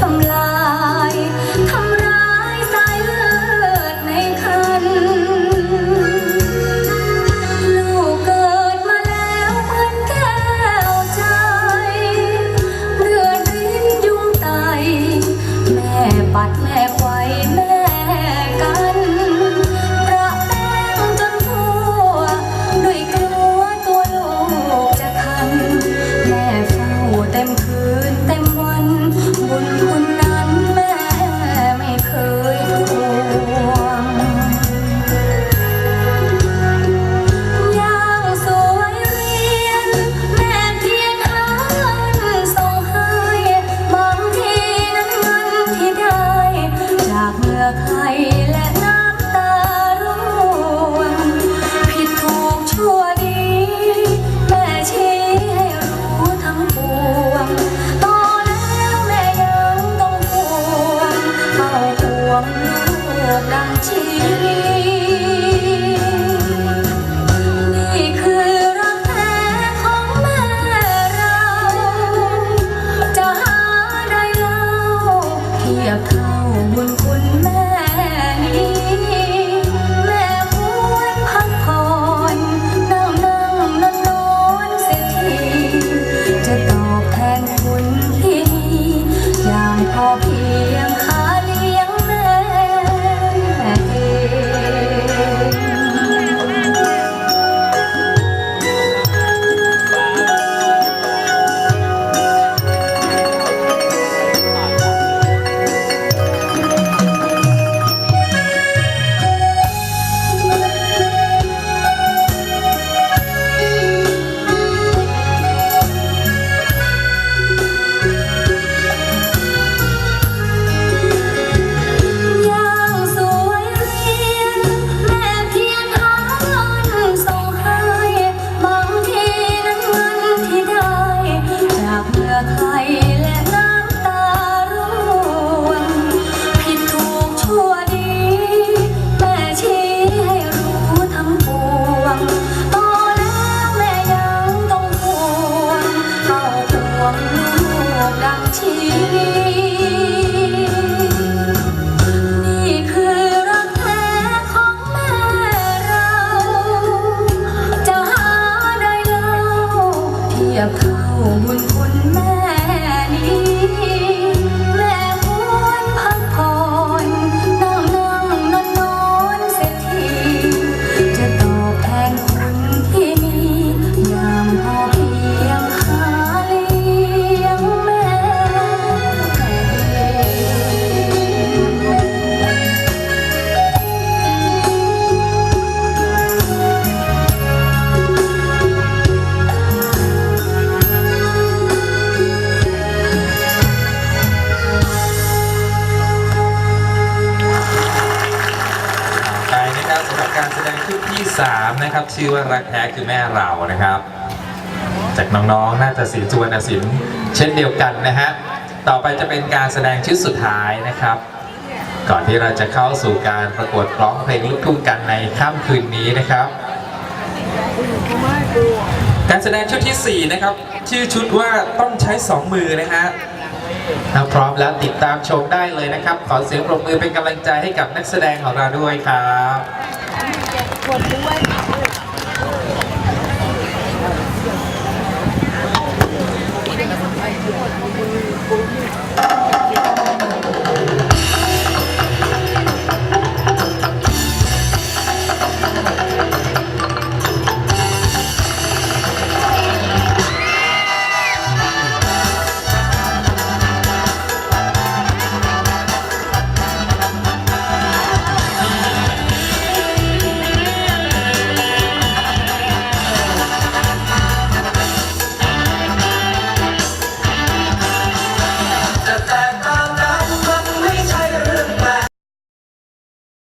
ทำลายทำร้ายสาเลืดในคัน ลูกเกิดมาแล้วมือนแก้วใจ เลือดรินยุงไต แม่ปัดแม่ไวแม่ พอเพียง เทียบเท่าบุญคุณแม่ นะครับ ชื่อว่ารักแท้คือแม่เรานะครับ จากน้องๆ น่าจะศิลป์สุวรรณศิลป์เช่นเดียวกันนะฮะ ต่อไปจะเป็นการแสดงชุดสุดท้ายนะครับ ก่อนที่เราจะเข้าสู่การประกวดร้องเพลงลูกทุ่งกันในค่ำคืนนี้นะครับ การแสดงชุดทีสี่4 นะครับ ชื่อชุดว่าต้องใช้สองมือนะฮะถ้าพร้อมแล้วติดตามชมได้เลยนะครับ ขอเสียงปรบมือเป็นกำลังใจให้กับนักแสดงของเราด้วยครับ